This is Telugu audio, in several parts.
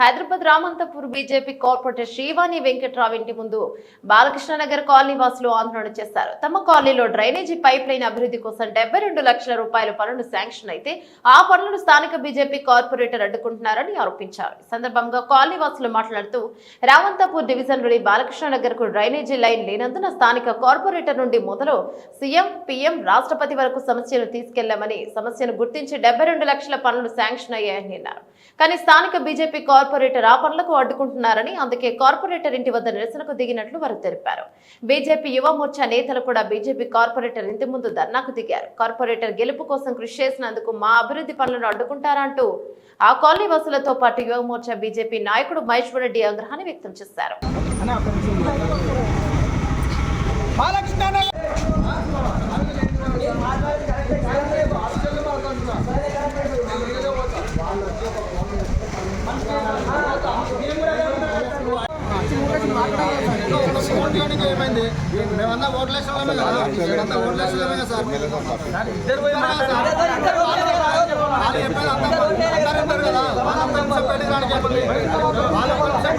హైదరాబాద్ రామంతపూర్ బీజేపీ కార్పొరేటర్ శ్రీవాణి వెంకట్రావు ఇంటి ముందు బాలకృష్ణనగర్ కాలనీ వాసులు ఆందోళన చేశారు. తమ కాలనీలో డ్రైనేజీ పైప్ లైన్ అభివృద్ధి కోసం డెబ్బై రెండు లక్షల రూపాయల పనులు శాంక్షన్ అయితే ఆ పనులను స్థానిక బీజేపీ కార్పొరేటర్ అడ్డుకుంటున్నారని ఆరోపించారు. ఈ సందర్భంగా కాలనీ వాసులు మాట్లాడుతూ రామంతపూర్ డివిజన్లోని బాలకృష్ణనగర్కు డ్రైనేజీ లైన్ లేనందున స్థానిక కార్పొరేటర్ నుండి మొదలు సీఎం పీఎం రాష్ట్రపతి వరకు సమస్యను తీసుకెళ్ళామని సమస్యను గుర్తించి డెబ్బై రెండు లక్షల పనులు శాంక్షన్ అయ్యాయని అన్నారు. కానీ స్థానిక బీజేపీ కార్పొరేటర్ ఆ పనులకు అడ్డుకుంటున్నారని అందుకే కార్పొరేటర్ ఇంటి వద్ద నిరసనకు దిగినట్లు వారు తెలిపారు. బీజేపీ యువ మోర్చా నేతలు కూడా బీజేపీ కార్పొరేటర్ ఇంటి ముందు ధర్నాకు దిగారు. కార్పొరేటర్ గెలుపు కోసం కృషి చేసినందుకు మా అభివృద్ధి పనులను అడ్డుకుంటారంటూ ఆ కాలనీ వాసులతో పాటు యువ మోర్చా బీజేపీ నాయకుడు మహేష్ రెడ్డి ఆగ్రహాన్ని వ్యక్తం చేశారు. ఏమైంది మేమన్నా కదా మేమంతా సార్ ఇద్దరు పోయి మాట్లాడారు. వాళ్ళు చెప్పేది అందరూ అందరూ ఉంటారు కదా వాళ్ళందరూ కొంచెం బయటికి రాని చెప్పండి వాళ్ళు కొంచెం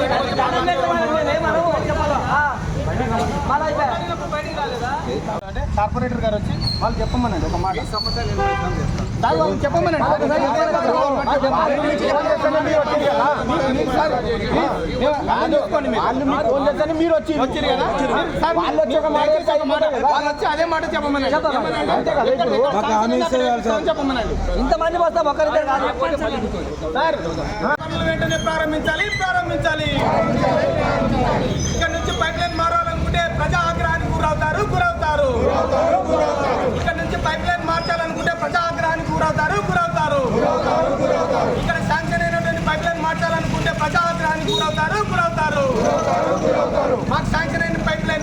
బయటికి అంటే కార్పొరేటర్ గారు వచ్చి వాళ్ళు చెప్పమనండి ఒక మాట చేస్తే మీరు వచ్చి వచ్చారు కదా సార్ వాళ్ళు వచ్చి ఒక మాట చెప్తే ఒక మాట వాళ్ళు వచ్చి అదే మాట ఇప్పుడు చెప్పమనండి ఇంతమంది వస్తాం ఒకరిద్దరు కాదు సార్ పనులు వెంటనే ప్రారంభించాలి ప్రారంభించాలి ఇక్కడ నుంచి పైప్ లైన్ మారాలనుకుంటే ప్రజా ఆగ్రహానికి గురవుతారు గురవుతారు ఇక్కడ నుంచి పైప్ లైన్ మార్చాలనుకుంటే ప్రజా ఆగ్రహానికి గురవుతారు గురవుతారు ఇక్కడ శాంక్షన్ అయినటువంటి పైప్ లైన్ మార్చాలనుకుంటే ప్రజా ఆగ్రహానికి గురవుతారు గురవుతారు మాకు శాంక్షన్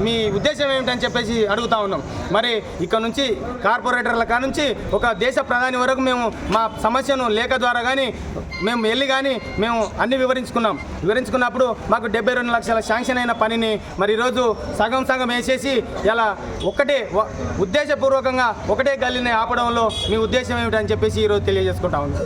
మీ ఉద్దేశం ఏమిటని చెప్పేసి అడుగుతా ఉన్నాం. మరి ఇక్కడ నుంచి కార్పొరేటర్ల కా నుంచి ఒక దేశ ప్రధాని వరకు మేము మా సమస్యను లేఖ ద్వారా కానీ మేము వెళ్ళి కానీ మేము అన్ని వివరించుకున్నాం. వివరించుకున్నప్పుడు మాకు డెబ్బై రెండు లక్షల శాంక్షన్ అయిన పనిని మరి ఈరోజు సగం సగం వేసేసి ఇలా ఒకటే వ- ఉద్దేశపూర్వకంగా ఒకటే గల్లీని ఆపడంలో మీ ఉద్దేశం ఏమిటని చెప్పేసి ఈరోజు తెలియజేసుకుంటా ఉంది